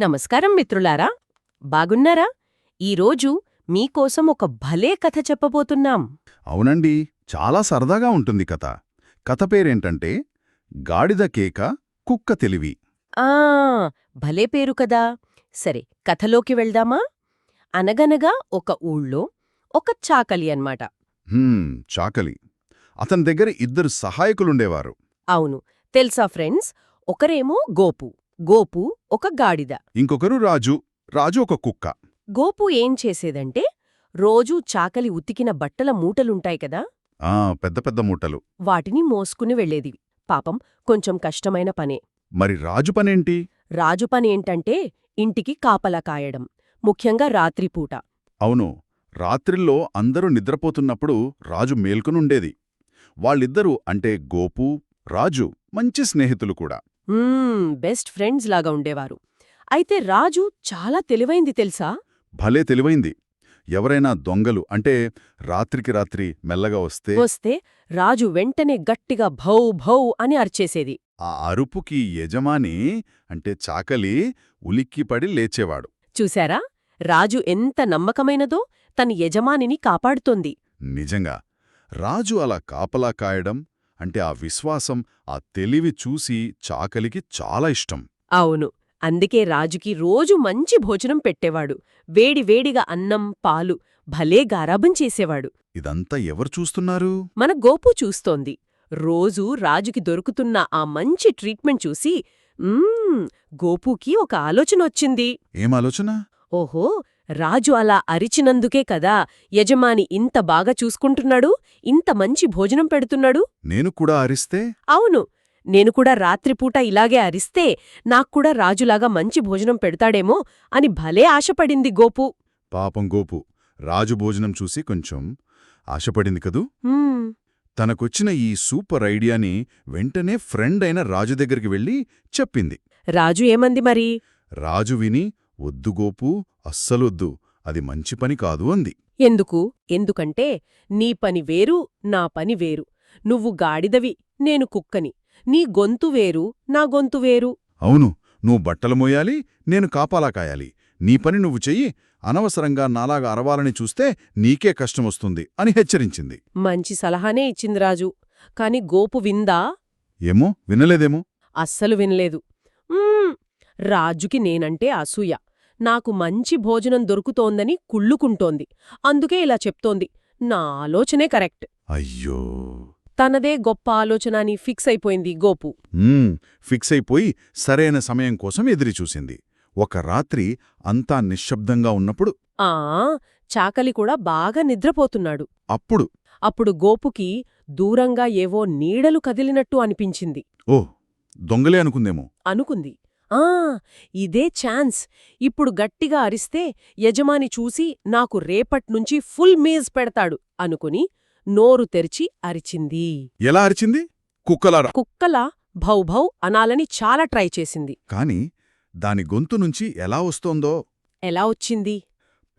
నమస్కారం మిత్రులారా. బాగున్నారా? ఈరోజు మీకోసం ఒక భలే కథ చెప్పబోతున్నాం. అవునండి. చాలా సరదాగా ఉంటుంది కథ. కథ పేరేంటంటే గాడిద కేక కుక్క తెలివి. ఆ! భలే పేరు కదా. సరే కథలోకి వెళ్దామా? అనగనగా ఒక ఊళ్ళో ఒక చాకలి అన్మాట చాకలి. అతని దగ్గర ఇద్దరు సహాయకులుండేవారు. అవును. తెలుసా ఫ్రెండ్స్? ఒకరేమో గోపు. గోపు ఒక గాడిద. ఇంకొకరు రాజు రాజు ఒక కుక్క. గోపు ఏం చేసేదంటే రోజూ చాకలి ఉతికిన బట్టల మూటలుంటాయి కదా? ఆ పెద్ద పెద్ద మూటలు. వాటిని మోసుకుని వెళ్ళేది పాపం కొంచెం కష్టమైన పనే. మరి రాజు పనేంటి? రాజు పనేంటంటే ఇంటికి కాపలా కాయడం ముఖ్యంగా రాత్రిపూట అవును రాత్రిల్లో అందరూ నిద్రపోతున్నప్పుడు రాజు మేల్కొనుండేది. వాళ్ళిద్దరూ అంటే గోపు రాజు మంచి స్నేహితులు కూడా. బెస్ట్ ఫ్రెండ్స్ లాగా ఉండేవారు. అయితే రాజు చాలా తెలివైంది తెలుసా? భలే తెలివైంది. ఎవరైనా దొంగలు అంటే రాత్రికి రాత్రి మెల్లగా వస్తే వస్తే రాజు వెంటనే గట్టిగా భౌ భౌ అని అరిచేసేది. ఆ అరుపుకి యజమాని అంటే చాకలి ఉలిక్కిపడి లేచేవాడు. చూశారా? రాజు ఎంత నమ్మకమైనదో తన యజమానిని కాపాడుతోంది. నిజంగా. రాజు అలా కాపలా కాయడం అంటే ఆ విశ్వాసం ఆ తెలివి చూసి చాకలికి చాలా ఇష్టం. అవును. అందుకే రాజుకి రోజు మంచి భోజనం పెట్టేవాడు. వేడి వేడిగా అన్నం పాలు భలే గారాబం చేసేవాడు. ఇదంతా ఎవరు చూస్తున్నారు? మన గోపు చూస్తోంది. రోజూ రాజుకి దొరుకుతున్న ఆ మంచి ట్రీట్మెంట్ చూసి గోపుకి ఒక ఆలోచన వచ్చింది ఏం ఆలోచన? ఓహో రాజు అలా అరిచినందుకే కదా యజమాని ఇంత బాగా చూసుకుంటున్నాడు? ఇంత మంచి భోజనం పెడుతున్నాడు? నేను కూడా అరిస్తే? అవును. నేను కూడా రాత్రిపూట ఇలాగే అరిస్తే నాక్కూడా రాజులాగా మంచి భోజనం పెడతాడేమో అని భలే ఆశపడింది గోపు. పాపం గోపు. రాజు భోజనం చూసి కొంచెం ఆశపడింది కదూ? తనకొచ్చిన ఈ సూపర్ ఐడియాని వెంటనే ఫ్రెండ్ అయిన రాజు దగ్గరికి వెళ్ళి చెప్పింది. రాజు ఏమంది మరి? రాజు విని వద్దు గోపు అస్సలొద్దు. అది మంచి పని కాదు అంది. ఎందుకు? ఎందుకంటే నీ పని వేరు నా పని వేరు. నువ్వు గాడిదవి నేను కుక్కని. నీ గొంతు వేరు నా గొంతు వేరు. అవును నువ్వు బట్టలు మోయాలి నేను కాపాలా కాయాలి. నీ పని నువ్వు చెయ్యి అనవసరంగా నాలాగా అరవాలని చూస్తే నీకే కష్టమొస్తుంది అని హెచ్చరించింది. మంచి సలహానే ఇచ్చింది రాజు. కాని గోపు విందా? ఏమో వినలేదేమో. అస్సలు వినలేదు. "మ్మ్, రాజుకి నేనంటే అసూయ. నాకు మంచి భోజనం దొరుకుతోందని కుళ్ళుకుంటోంది. అందుకే ఇలా చెప్తోంది. నా ఆలోచనే కరెక్ట్. అయ్యో! తనదే గొప్ప ఆలోచన అని ఫిక్స్ అయిపోయింది గోపు. ఫిక్స్ అయిపోయి సరైన సమయం కోసం ఎదురిచూసింది ఒక రాత్రి అంతా నిశ్శబ్దంగా ఉన్నప్పుడు ఆ! చాకలి కూడా బాగా నిద్రపోతున్నాడు. అప్పుడు అప్పుడు గోపుకి దూరంగా ఏవో నీడలు కదిలినట్టు అనిపించింది. ఓ దొంగలే అనుకుందేమో. అనుకుంది. ఆ ఇదే ఛాన్స్. ఇప్పుడు గట్టిగా అరిస్తే యజమాని చూసి నాకు రేపట్నుంచి ఫుల్ మీజ్ పెడతాడు అనుకుని నోరు తెరిచి అరిచింది. ఎలా అరిచింది? కుక్కలారా? కుక్కలా భౌభౌ అనాలని చాలా ట్రై చేసింది. కాని దాని గొంతు నుంచి ఎలా వస్తోందో? ఎలా వచ్చింది?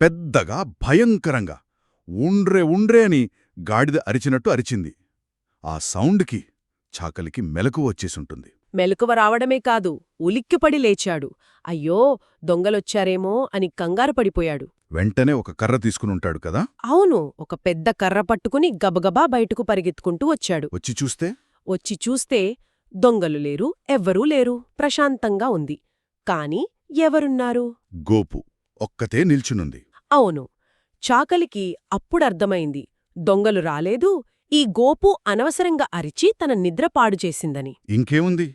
పెద్దగా భయంకరంగా ఉండ్రే ఉండ్రే అని గాడిద అరిచినట్టు అరిచింది. ఆ సౌండ్కి చాకలికి మెలకు వచ్చేసుంటుంది. మెలకువ రావడమే కాదు ఉలిక్కిపడి లేచాడు. అయ్యో దొంగలొచ్చారేమో అని కంగారు పడిపోయాడు. వెంటనే ఒక కర్ర తీసుకునుంటాడు కదా? అవును ఒక పెద్ద కర్ర పట్టుకుని గబగబా బయటకు పరిగెత్తుకుంటూ వచ్చాడు. వచ్చి చూస్తే? వచ్చి చూస్తే దొంగలు లేరు ఎవ్వరూ లేరు ప్రశాంతంగా ఉంది. కాని ఎవరున్నారు? గోపు ఒక్కతే నిల్చునుంది. అవును చాకలికి అప్పుడర్థమైంది. దొంగలు రాలేదు ఈ గోపు అనవసరంగా అరిచి తన నిద్ర పాడు చేసిందని ఇంకేముంది?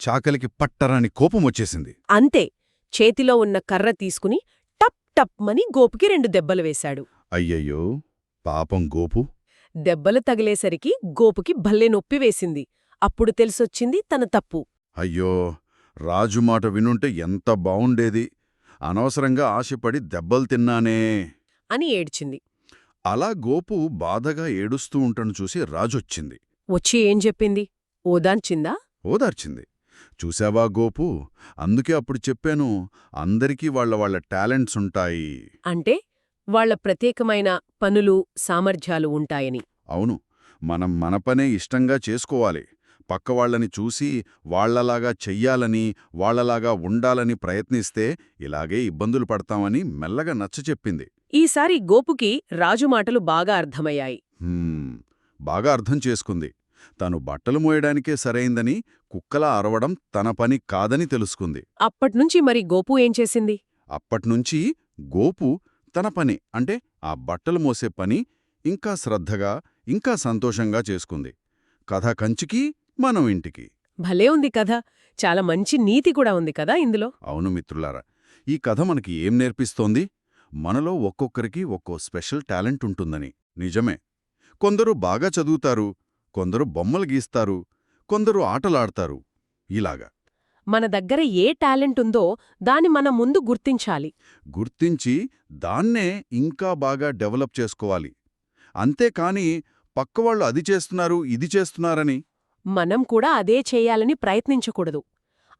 చాకలికి పట్టరాని కోపం వచ్చేసింది. అంతే చేతిలో ఉన్న కర్ర తీసుకుని టప్ టప్ మని గోపుకి రెండు దెబ్బలు వేశాడు. అయ్యయ్యో పాపం గోపు. దెబ్బలు తగిలేసరికి గోపుకి భల్లే నొప్పి వేసింది. అప్పుడు తెలిసొచ్చింది తన తప్పు. అయ్యో రాజు మాట వినుంటే ఎంత బావుండేది. అనవసరంగా ఆశపడి దెబ్బలు తిన్నానే. అని ఏడ్చింది. అలా గోపు బాధగా ఏడుస్తూ ఉండటం చూసి రాజొచ్చింది. వచ్చి ఏం చెప్పింది? ఓదాంచిందా ఓదార్చింది. చూశావా గోపు? అందుకే అప్పుడు చెప్పాను అందరికీ వాళ్ళ వాళ్ళ టాలెంట్స్ ఉంటాయి. అంటే వాళ్ళ ప్రత్యేకమైన పనులు సామర్థ్యాలు ఉంటాయని. అవును మనం మన పనే ఇష్టంగా చేసుకోవాలి. పక్కవాళ్ళని చూసి వాళ్ళలాగా చెయ్యాలని వాళ్ళలాగా ఉండాలని ప్రయత్నిస్తే ఇలాగే ఇబ్బందులు పడతామని మెల్లగా నచ్చచెప్పింది ఈసారి గోపుకి రాజు మాటలు బాగా అర్థమయ్యాయి. బాగా అర్థం చేసుకుంది. తను బట్టలు మోయడానికే సరైందని కుక్కలా అరవడం తన పని కాదని తెలుసుకుంది. అప్పట్నుంచి మరి గోపు ఏం చేసింది? అప్పట్నుంచి గోపు తన పని అంటే ఆ బట్టలు మోసే పని ఇంకా శ్రద్ధగా ఇంకా సంతోషంగా చేసుకుంది. కథ కంచికి మనం ఇంటికి. భలే ఉంది కథ. చాలా మంచి నీతి కూడా ఉంది కదా ఇందులో? అవును మిత్రులారా ఈ కథ మనకి ఏం నేర్పిస్తోంది? మనలో ఒక్కొక్కరికి ఒక్కో స్పెషల్ టాలెంట్ ఉంటుందని. నిజమే. కొందరు బాగా చదువుతారు కొందరు బొమ్మలు గీస్తారు కొందరు ఆటలాడతారు. ఇలాగా. మన దగ్గర ఏ టాలెంట్ ఉందో దాన్ని మనం ముందు గుర్తించాలి. గుర్తించి దాన్నే ఇంకా బాగా డెవలప్ చేసుకోవాలి. అంతేకాని పక్కవాళ్ళు అది చేస్తున్నారు ఇది చేస్తున్నారని. మనం కూడా అదే చేయాలని ప్రయత్నించకూడదు.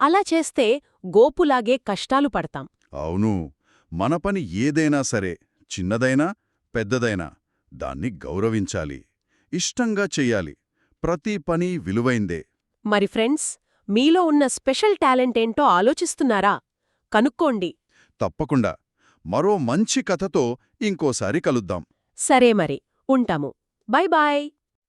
అలా చేస్తే గోపులాగే కష్టాలు పడతాం. అవును. మన పని ఏదైనా సరే చిన్నదైనా పెద్దదైనా దాన్ని గౌరవించాలి. ఇష్టంగా చెయ్యాలి. ప్రతి పని విలువైందే. మరి ఫ్రెండ్స్ మీలో ఉన్న స్పెషల్ టాలెంట్ ఏంటో ఆలోచిస్తున్నారా? కనుక్కోండి. తప్పకుండా. మరో మంచి కథతో ఇంకోసారి కలుద్దాం. సరే మరి ఉంటాము. Bye bye